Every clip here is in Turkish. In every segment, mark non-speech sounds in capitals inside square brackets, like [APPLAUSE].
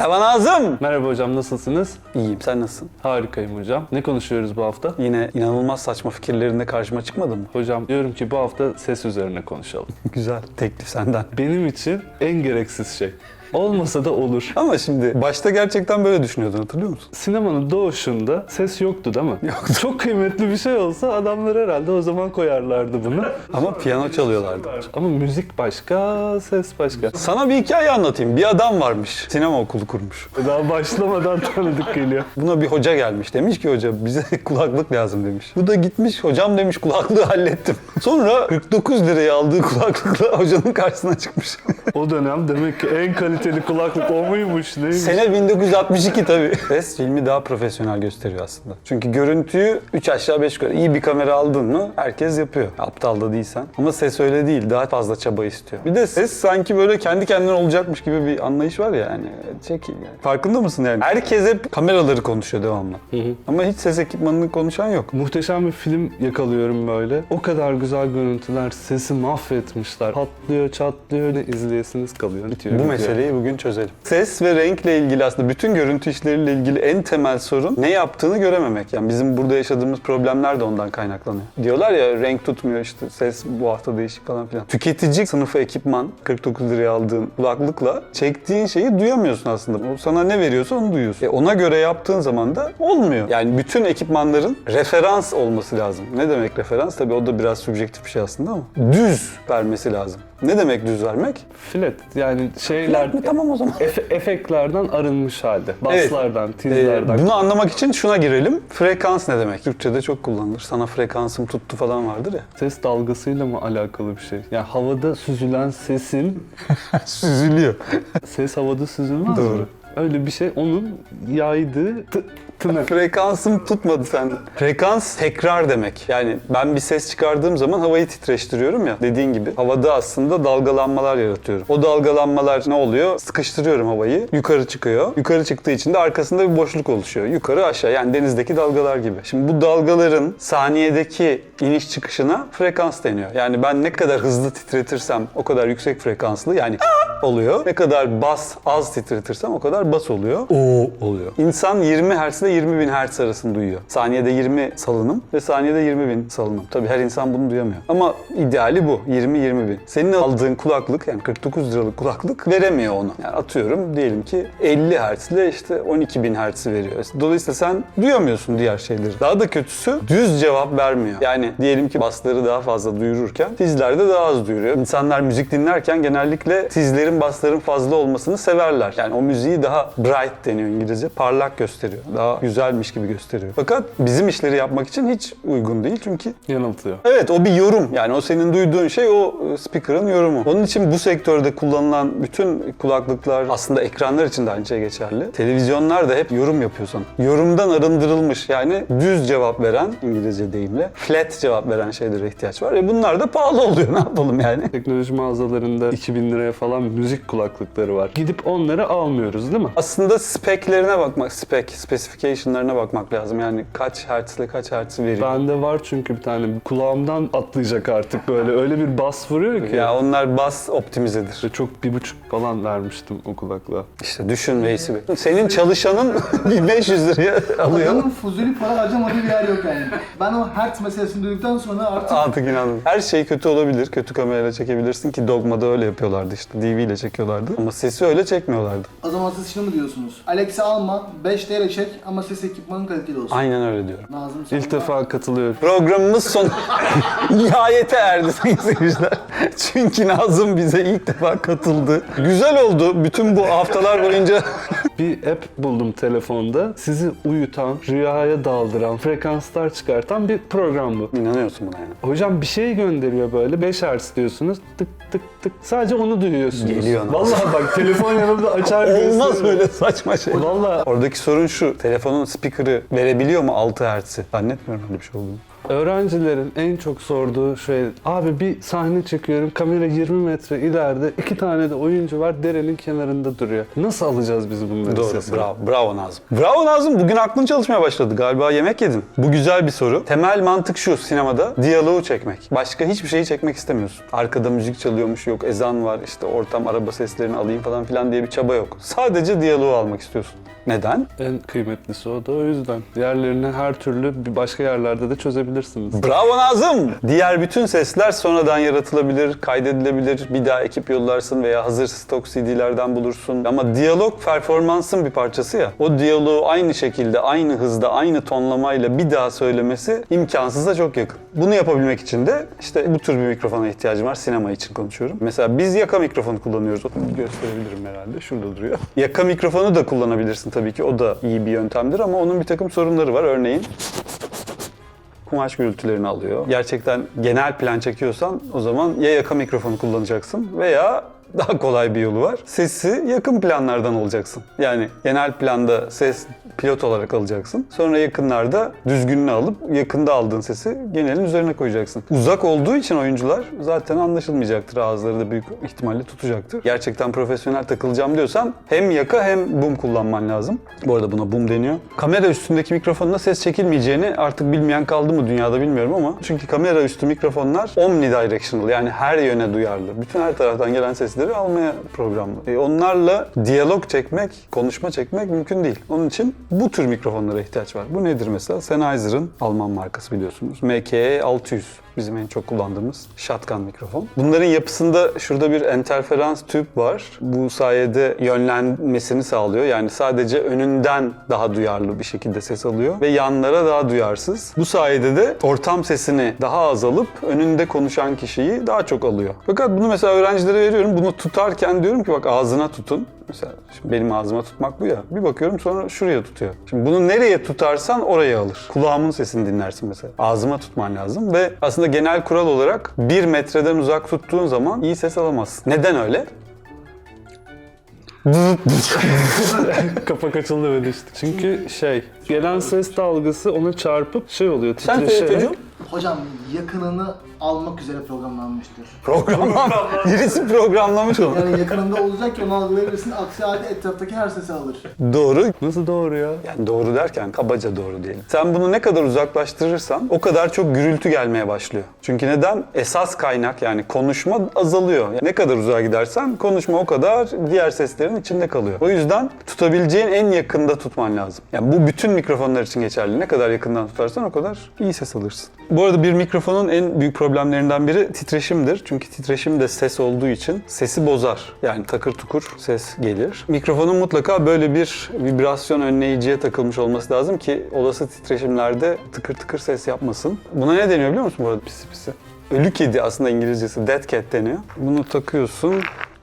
Merhaba Nazım. Merhaba hocam nasılsınız? İyiyim sen nasılsın? Harikayım hocam. Ne konuşuyoruz bu hafta? Yine inanılmaz saçma fikirlerinde karşıma çıkmadın mı? Hocam diyorum ki bu hafta ses üzerine konuşalım. [LAUGHS] Güzel. Teklif senden. Benim için en gereksiz şey. Olmasa da olur. Ama şimdi başta gerçekten böyle düşünüyordun hatırlıyor musun? Sinemanın doğuşunda ses yoktu değil mi? Yoktu. Çok kıymetli bir şey olsa adamlar herhalde o zaman koyarlardı bunu. Ama piyano çalıyorlardı. Ama müzik başka, ses başka. Sana bir hikaye anlatayım. Bir adam varmış. Sinema okulu kurmuş. Daha başlamadan [LAUGHS] tanıdık geliyor. Buna bir hoca gelmiş. Demiş ki hoca bize [LAUGHS] kulaklık lazım demiş. Bu da gitmiş hocam demiş kulaklığı hallettim. Sonra 49 liraya aldığı kulaklıkla [LAUGHS] hocanın karşısına çıkmış. O dönem demek ki en kaliteli kulaklık o muymuş neymiş? Sene 1962 tabii. Ses filmi daha profesyonel gösteriyor aslında. Çünkü görüntüyü 3 aşağı 5 yukarı iyi bir kamera aldın mı herkes yapıyor. Aptal da değilsen. Ama ses öyle değil. Daha fazla çaba istiyor. Bir de ses sanki böyle kendi kendine olacakmış gibi bir anlayış var ya yani. Çekil yani. Farkında mısın yani? Herkes hep kameraları konuşuyor devamlı. Ama hiç ses ekipmanını konuşan yok. Muhteşem bir film yakalıyorum böyle. O kadar güzel görüntüler, sesi mahvetmişler. Patlıyor, çatlıyor, ne izleyesiniz kalıyor. Bitiyor, Bu bitiyor. meseleyi bugün çözelim. Ses ve renkle ilgili aslında bütün görüntü işleriyle ilgili en temel sorun ne yaptığını görememek. Yani bizim burada yaşadığımız problemler de ondan kaynaklanıyor. Diyorlar ya renk tutmuyor işte ses bu hafta değişik falan filan. Tüketici sınıfı ekipman 49 liraya aldığın kulaklıkla çektiğin şeyi duyamıyorsun aslında. O sana ne veriyorsa onu duyuyorsun. E ona göre yaptığın zaman da olmuyor. Yani bütün ekipmanların referans olması lazım. Ne demek referans? Tabii o da biraz subjektif bir şey aslında ama. Düz vermesi lazım. Ne demek düz vermek? Flat yani şeyler... mi? Tamam o zaman. Efe- efektlerden arınmış halde. Evet. Baslardan, Ee, tizlerden. bunu anlamak için şuna girelim. Frekans ne demek? Türkçede çok kullanılır. Sana frekansım tuttu falan vardır ya. Ses dalgasıyla mı alakalı bir şey? Yani havada süzülen sesin, [LAUGHS] Süzülüyor. ses havada süzülmez Doğru. mi? Öyle bir şey onun yaydığı tı- tını. Frekansım tutmadı sende. Frekans tekrar demek. Yani ben bir ses çıkardığım zaman havayı titreştiriyorum ya. Dediğin gibi havada aslında dalgalanmalar yaratıyorum. O dalgalanmalar ne oluyor? Sıkıştırıyorum havayı. Yukarı çıkıyor. Yukarı çıktığı için de arkasında bir boşluk oluşuyor. Yukarı aşağı yani denizdeki dalgalar gibi. Şimdi bu dalgaların saniyedeki iniş çıkışına frekans deniyor. Yani ben ne kadar hızlı titretirsem o kadar yüksek frekanslı yani oluyor. Ne kadar bas az titretirsem o kadar bas oluyor. O oluyor. İnsan 20 Hz ile 20 bin Hz arasını duyuyor. Saniyede 20 salınım ve saniyede 20 bin salınım. Tabii her insan bunu duyamıyor. Ama ideali bu. 20-20 bin. Senin aldığın kulaklık yani 49 liralık kulaklık veremiyor onu. Yani atıyorum diyelim ki 50 Hz ile işte 12 bin Hz veriyor. Dolayısıyla sen duyamıyorsun diğer şeyleri. Daha da kötüsü düz cevap vermiyor. Yani diyelim ki basları daha fazla duyururken tizlerde daha az duyuruyor. İnsanlar müzik dinlerken genellikle tizlerin basların fazla olmasını severler. Yani o müziği daha bright deniyor İngilizce. Parlak gösteriyor. Daha güzelmiş gibi gösteriyor. Fakat bizim işleri yapmak için hiç uygun değil çünkü Yanıltıyor. Evet o bir yorum. Yani o senin duyduğun şey o e, speaker'ın yorumu. Onun için bu sektörde kullanılan bütün kulaklıklar aslında ekranlar için de aynı şey geçerli. Televizyonlar da hep yorum yapıyor sana. Yorumdan arındırılmış yani düz cevap veren İngilizce deyimle flat cevap veren şeylere ihtiyaç var. E bunlar da pahalı oluyor [LAUGHS] ne yapalım yani. Teknoloji mağazalarında 2000 liraya falan müzik kulaklıkları var. Gidip onları almıyoruz değil mi? Aslında speklerine bakmak, spek, specification'larına bakmak lazım. Yani kaç hertz ile kaç hertz veriyor. Bende var çünkü bir tane kulağımdan atlayacak artık böyle. Öyle bir bas vuruyor ki. Ya onlar bas optimizedir. Ve çok bir buçuk falan vermiştim o kulaklığa. İşte düşün Veysi Bey. Senin çalışanın [LAUGHS] 1500 liraya alıyor. Adamın fuzuli para harcamadığı bir yer yok yani. Ben o hertz meselesini duyduktan sonra artık Artık inandım. Her şey kötü olabilir. Kötü kamerayla çekebilirsin ki Dogma'da öyle yapıyorlardı işte. İle çekiyorlardı. Ama sesi öyle çekmiyorlardı. o zaman siz şunu mu diyorsunuz? Alex'i alma, 5 ile çek ama ses ekipmanın kaliteli olsun. Aynen öyle diyorum. Nazım sen İlk defa katılıyorum. Programımız son [LAUGHS] nihayete erdi sayın seyirciler. [LAUGHS] Çünkü Nazım bize ilk defa katıldı. Güzel oldu. Bütün bu haftalar boyunca Bir app buldum telefonda. Sizi uyutan, rüyaya daldıran, frekanslar çıkartan bir program bu. inanıyorsun buna yani. Hocam bir şey gönderiyor böyle 5 Hz diyorsunuz tık tık tık sadece onu duyuyorsunuz. Geliyor nasıl? Vallahi bak telefon yanımda açar [LAUGHS] Olmaz gösteririm. öyle saçma şey. Vallahi Oradaki sorun şu. Telefonun speaker'ı verebiliyor mu 6 Hz'i? Zannetmiyorum öyle bir şey olduğunu. Öğrencilerin en çok sorduğu şey, abi bir sahne çekiyorum, kamera 20 metre ileride, iki tane de oyuncu var, derenin kenarında duruyor. Nasıl alacağız biz bunları Doğru, sesine? bravo, bravo Nazım. Bravo Nazım, bugün aklın çalışmaya başladı. Galiba yemek yedin. Bu güzel bir soru. Temel mantık şu sinemada, diyaloğu çekmek. Başka hiçbir şeyi çekmek istemiyorsun. Arkada müzik çalıyormuş, yok ezan var, işte ortam, araba seslerini alayım falan filan diye bir çaba yok. Sadece diyaloğu almak istiyorsun. Neden? En kıymetlisi o da o yüzden. Diğerlerini her türlü bir başka yerlerde de çözebilirsiniz. Bravo Nazım! Diğer bütün sesler sonradan yaratılabilir, kaydedilebilir. Bir daha ekip yollarsın veya hazır stok CD'lerden bulursun. Ama diyalog performansın bir parçası ya. O diyaloğu aynı şekilde, aynı hızda, aynı tonlamayla bir daha söylemesi imkansıza çok yakın. Bunu yapabilmek için de işte bu tür bir mikrofona ihtiyacım var. Sinema için konuşuyorum. Mesela biz yaka mikrofonu kullanıyoruz. Gösterebilirim herhalde. Şurada duruyor. Yaka mikrofonu da kullanabilirsin tabii ki. O da iyi bir yöntemdir ama onun bir takım sorunları var. Örneğin kumaş gürültülerini alıyor. Gerçekten genel plan çekiyorsan o zaman ya yaka mikrofonu kullanacaksın veya daha kolay bir yolu var. Sesi yakın planlardan alacaksın. Yani genel planda ses pilot olarak alacaksın. Sonra yakınlarda düzgününü alıp yakında aldığın sesi genelin üzerine koyacaksın. Uzak olduğu için oyuncular zaten anlaşılmayacaktır. Ağızları da büyük ihtimalle tutacaktır. Gerçekten profesyonel takılacağım diyorsan hem yaka hem boom kullanman lazım. Bu arada buna boom deniyor. Kamera üstündeki mikrofonla ses çekilmeyeceğini artık bilmeyen kaldı mı dünyada bilmiyorum ama çünkü kamera üstü mikrofonlar omnidirectional yani her yöne duyarlı. Bütün her taraftan gelen sesleri almaya programlı. E, onlarla diyalog çekmek, konuşma çekmek mümkün değil. Onun için bu tür mikrofonlara ihtiyaç var. Bu nedir mesela? Sennheiser'ın Alman markası biliyorsunuz. MKE 600 bizim en çok kullandığımız shotgun mikrofon. Bunların yapısında şurada bir enterferans tüp var. Bu sayede yönlenmesini sağlıyor. Yani sadece önünden daha duyarlı bir şekilde ses alıyor ve yanlara daha duyarsız. Bu sayede de ortam sesini daha az alıp önünde konuşan kişiyi daha çok alıyor. Fakat bunu mesela öğrencilere veriyorum. Bunu tutarken diyorum ki bak ağzına tutun. Mesela şimdi benim ağzıma tutmak bu ya. Bir bakıyorum sonra şuraya tutuyor. Şimdi bunu nereye tutarsan oraya alır. Kulağımın sesini dinlersin mesela. Ağzıma tutman lazım ve aslında genel kural olarak bir metreden uzak tuttuğun zaman iyi ses alamazsın. Neden öyle? [LAUGHS] Kapak açıldı ve düştü. Çünkü şey, gelen ses dalgası ona çarpıp şey oluyor, Sen titreşerek. çocuğum. Hocam yakınını almak üzere programlanmıştır. Programlam. Birisi programlamış onu. Yani yakınında olacak ki onu algılayabilirsin. Aksi halde etraftaki her sesi alır. Doğru. Nasıl doğru ya? Yani doğru derken kabaca doğru diyelim. Sen bunu ne kadar uzaklaştırırsan o kadar çok gürültü gelmeye başlıyor. Çünkü neden? Esas kaynak yani konuşma azalıyor. Yani ne kadar uzağa gidersen konuşma o kadar diğer seslerin içinde kalıyor. O yüzden tutabileceğin en yakında tutman lazım. Yani bu bütün mikrofonlar için geçerli. Ne kadar yakından tutarsan o kadar iyi ses alırsın. Bu arada bir mikrofonun en büyük problemlerinden biri titreşimdir. Çünkü titreşim de ses olduğu için sesi bozar. Yani takır tukur ses gelir. Mikrofonun mutlaka böyle bir vibrasyon önleyiciye takılmış olması lazım ki olası titreşimlerde tıkır tıkır ses yapmasın. Buna ne deniyor biliyor musun bu arada pisi pisi? Ölü kedi aslında İngilizcesi dead cat deniyor. Bunu takıyorsun.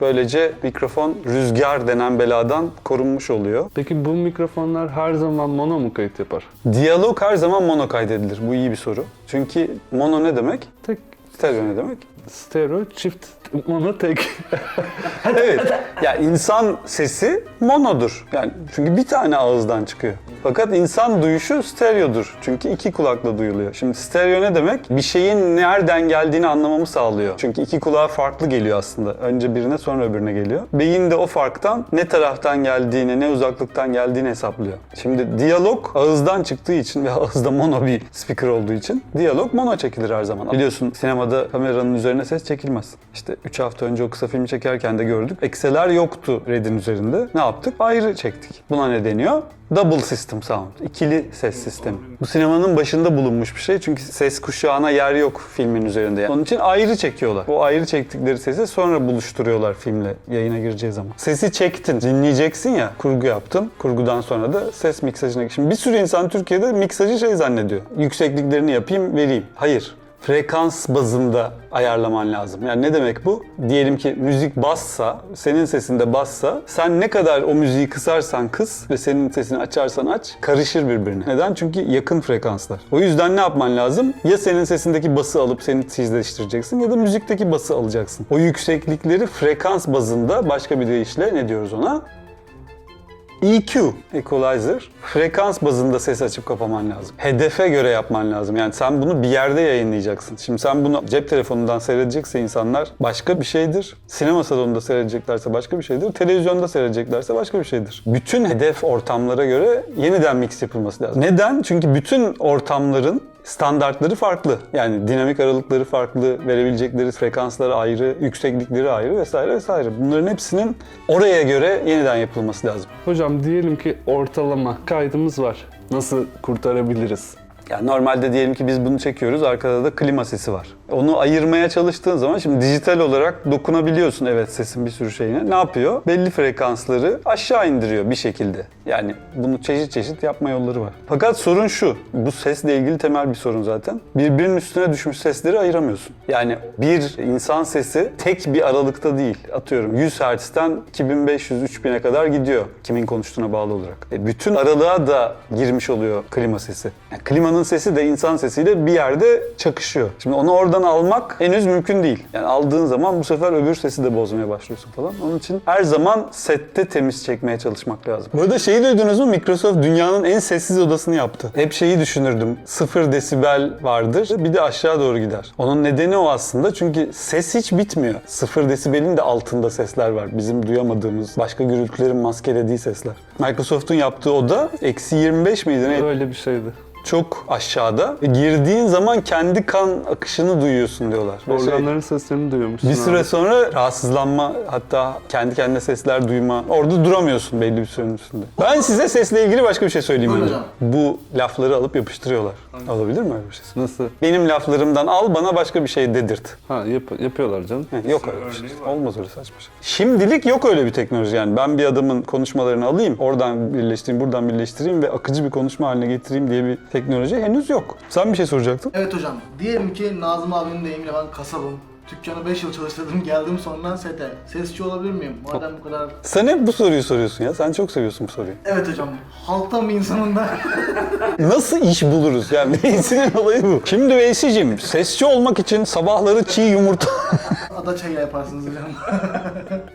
Böylece mikrofon rüzgar denen beladan korunmuş oluyor. Peki bu mikrofonlar her zaman mono mu kayıt yapar? Diyalog her zaman mono kaydedilir. Bu iyi bir soru. Çünkü mono ne demek? Tek Stereo ne demek? Stereo, çift mono tek. [LAUGHS] evet. Ya insan sesi monodur. Yani çünkü bir tane ağızdan çıkıyor. Fakat insan duyuşu stereodur. Çünkü iki kulakla duyuluyor. Şimdi stereo ne demek? Bir şeyin nereden geldiğini anlamamı sağlıyor. Çünkü iki kulağa farklı geliyor aslında. Önce birine sonra öbürüne geliyor. Beyin de o farktan ne taraftan geldiğini, ne uzaklıktan geldiğini hesaplıyor. Şimdi diyalog ağızdan çıktığı için ve [LAUGHS] ağızda mono bir speaker olduğu için diyalog mono çekilir her zaman. Biliyorsun sinemada kameranın üzerine ses çekilmez. İşte 3 hafta önce o kısa filmi çekerken de gördük. Ekseler yoktu Red'in üzerinde. Ne yaptık? Ayrı çektik. Buna ne deniyor? Double System Sound. İkili ses sistemi. Bu sinemanın başında bulunmuş bir şey. Çünkü ses kuşağına yer yok filmin üzerinde. Yani. Onun için ayrı çekiyorlar. O ayrı çektikleri sesi sonra buluşturuyorlar filmle yayına gireceği zaman. Sesi çektin, dinleyeceksin ya. Kurgu yaptın. Kurgudan sonra da ses miksajına. Şimdi bir sürü insan Türkiye'de miksajı şey zannediyor. Yüksekliklerini yapayım, vereyim. Hayır frekans bazında ayarlaman lazım. Yani ne demek bu? Diyelim ki müzik bassa, senin sesinde bassa, sen ne kadar o müziği kısarsan kıs ve senin sesini açarsan aç, karışır birbirine. Neden? Çünkü yakın frekanslar. O yüzden ne yapman lazım? Ya senin sesindeki bası alıp seni tizleştireceksin ya da müzikteki bası alacaksın. O yükseklikleri frekans bazında başka bir deyişle ne diyoruz ona? EQ, equalizer. Frekans bazında ses açıp kapaman lazım. Hedefe göre yapman lazım. Yani sen bunu bir yerde yayınlayacaksın. Şimdi sen bunu cep telefonundan seyredecekse insanlar başka bir şeydir. Sinema salonunda seyredeceklerse başka bir şeydir. Televizyonda seyredeceklerse başka bir şeydir. Bütün hedef ortamlara göre yeniden mix yapılması lazım. Neden? Çünkü bütün ortamların standartları farklı. Yani dinamik aralıkları farklı, verebilecekleri frekansları ayrı, yükseklikleri ayrı vesaire vesaire. Bunların hepsinin oraya göre yeniden yapılması lazım. Hocam diyelim ki ortalama kaydımız var. Nasıl kurtarabiliriz? Yani normalde diyelim ki biz bunu çekiyoruz, arkada da klima sesi var. Onu ayırmaya çalıştığın zaman şimdi dijital olarak dokunabiliyorsun evet sesin bir sürü şeyine. Ne yapıyor? Belli frekansları aşağı indiriyor bir şekilde. Yani bunu çeşit çeşit yapma yolları var. Fakat sorun şu, bu sesle ilgili temel bir sorun zaten. Birbirinin üstüne düşmüş sesleri ayıramıyorsun. Yani bir insan sesi tek bir aralıkta değil. Atıyorum 100 Hz'den 2500-3000'e kadar gidiyor kimin konuştuğuna bağlı olarak. E, bütün aralığa da girmiş oluyor klima sesi. Yani klimanın sesi de insan sesiyle bir yerde çakışıyor. Şimdi onu oradan almak henüz mümkün değil. Yani aldığın zaman bu sefer öbür sesi de bozmaya başlıyorsun falan. Onun için her zaman sette temiz çekmeye çalışmak lazım. Bu arada şeyi duydunuz mu? Microsoft dünyanın en sessiz odasını yaptı. Hep şeyi düşünürdüm. 0 desibel vardır. Bir de aşağı doğru gider. Onun nedeni o aslında. Çünkü ses hiç bitmiyor. 0 desibelin de altında sesler var. Bizim duyamadığımız, başka gürültülerin maskelediği sesler. Microsoft'un yaptığı oda eksi 25 miydi? Öyle bir şeydi. Çok aşağıda. E, girdiğin zaman kendi kan akışını duyuyorsun diyorlar. Şey, Organların seslerini duyuyormuşsun bir süre abi. sonra rahatsızlanma hatta kendi kendine sesler duyma. Orada duramıyorsun belli bir sürenin üstünde. Ben size sesle ilgili başka bir şey söyleyeyim önce. Bu lafları alıp yapıştırıyorlar. Olabilir mi öyle bir şey? Nasıl? Benim laflarımdan al bana başka bir şey dedirt. Ha yap- yapıyorlar canım. He, Yok öyle bir şey. Olmaz öyle saçma şey. Şimdilik yok öyle bir teknoloji yani. Ben bir adamın konuşmalarını alayım, oradan birleştireyim, buradan birleştireyim ve akıcı bir konuşma haline getireyim diye bir teknoloji henüz yok. Sen bir şey soracaktın. Evet hocam. Diyelim ki Nazım abinin deyimiyle ben kasabım. Dükkanı 5 yıl çalıştırdım geldim sonra sete. Sesçi olabilir miyim? Madem bu kadar... Sen hep bu soruyu soruyorsun ya. Sen çok seviyorsun bu soruyu. Evet hocam. Halktan bir insanın da [LAUGHS] Nasıl iş buluruz? Yani [LAUGHS] Veysi'nin olayı bu. Şimdi Veysi'cim sesçi olmak için sabahları çiğ yumurta... [LAUGHS] ada çayı yaparsınız hocam.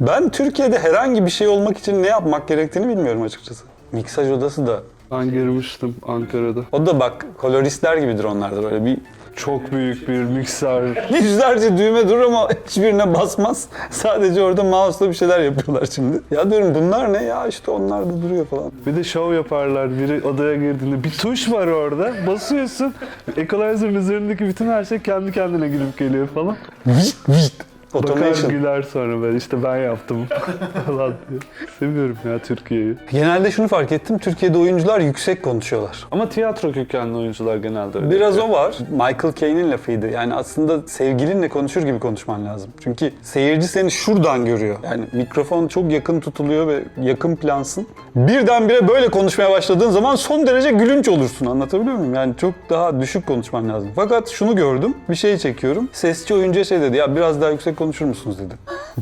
ben Türkiye'de herhangi bir şey olmak için ne yapmak gerektiğini bilmiyorum açıkçası. Miksaj odası da. Ben girmiştim Ankara'da. O da bak koloristler gibidir onlar da böyle bir Çok büyük bir mikser. [LAUGHS] Yüzlerce düğme durur ama hiçbirine basmaz. Sadece orada mouse'la bir şeyler yapıyorlar şimdi. Ya diyorum bunlar ne ya işte onlar da duruyor falan. Bir de şov yaparlar. Biri odaya girdiğinde bir tuş var orada. Basıyorsun. Equalizer'ın üzerindeki bütün her şey kendi kendine gülüp geliyor falan. Vişt vişt. Bakar Automation. güler sonra ben işte ben yaptım [LAUGHS] falan diye. Seviyorum ya Türkiye'yi. Genelde şunu fark ettim. Türkiye'de oyuncular yüksek konuşuyorlar. Ama tiyatro kökenli oyuncular genelde öyle. Biraz o var. Michael Caine'in lafıydı. Yani aslında sevgilinle konuşur gibi konuşman lazım. Çünkü seyirci seni şuradan görüyor. Yani mikrofon çok yakın tutuluyor ve yakın plansın. Birdenbire böyle konuşmaya başladığın zaman son derece gülünç olursun. Anlatabiliyor muyum? Yani çok daha düşük konuşman lazım. Fakat şunu gördüm. Bir şey çekiyorum. Sesçi oyuncuya şey dedi. Ya biraz daha yüksek konuşur musunuz dedim.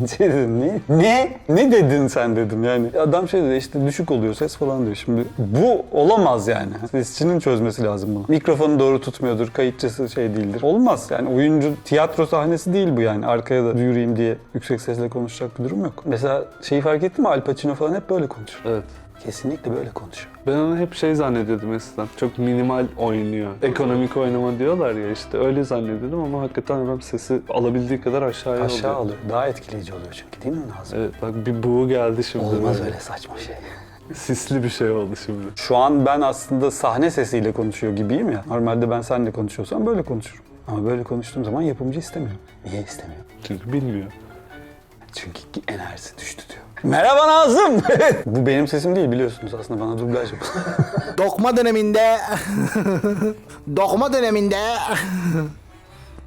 [LAUGHS] şey dedim ne? Ne? Ne dedin sen dedim yani. Adam şey dedi işte düşük oluyor ses falan diyor. Şimdi bu olamaz yani. Sesçinin çözmesi lazım bunu. Mikrofonu doğru tutmuyordur, kayıtçısı şey değildir. Olmaz yani oyuncu tiyatro sahnesi değil bu yani. Arkaya da duyurayım diye yüksek sesle konuşacak bir durum yok. Mesela şeyi fark ettin mi? Al Pacino falan hep böyle konuşur. Evet. Kesinlikle böyle konuşuyor. Ben onu hep şey zannediyordum eskiden. Çok minimal oynuyor. Ekonomik oynama diyorlar ya işte öyle zannediyordum ama hakikaten adam sesi alabildiği kadar aşağıya Aşağı alıyor. alıyor. Daha etkileyici oluyor çünkü değil mi Nazım? Evet bak bir buğu geldi şimdi. Olmaz böyle. öyle saçma şey. Sisli bir şey oldu şimdi. Şu an ben aslında sahne sesiyle konuşuyor gibiyim ya. Normalde ben seninle konuşuyorsam böyle konuşurum. Ama böyle konuştuğum zaman yapımcı istemiyor. Niye istemiyor? Çünkü bilmiyor. Çünkü enerjisi düştü diyor. Merhaba Nazım. [LAUGHS] Bu benim sesim değil biliyorsunuz aslında bana dublaj yapıyor. [LAUGHS] Dokma döneminde... [LAUGHS] Dokma döneminde...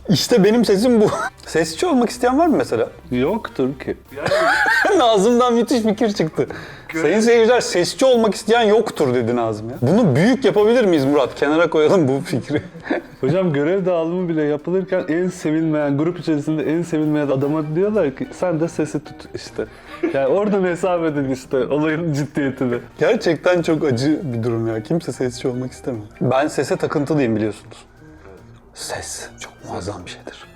işte benim sesim bu. Sesçi olmak isteyen var mı mesela? Yoktur ki. Nazım'dan müthiş fikir çıktı. Sayın seyirciler sesçi olmak isteyen yoktur dedi Nazım ya. Bunu büyük yapabilir miyiz Murat? Kenara koyalım bu fikri. [LAUGHS] Hocam görev dağılımı bile yapılırken en sevilmeyen, grup içerisinde en sevilmeyen adama diyorlar ki sen de sesi tut işte. Yani oradan hesap edin işte olayın ciddiyetini. Gerçekten çok acı bir durum ya. Kimse sesçi olmak istemiyor. Ben sese takıntılıyım biliyorsunuz. Ses çok muazzam bir şeydir.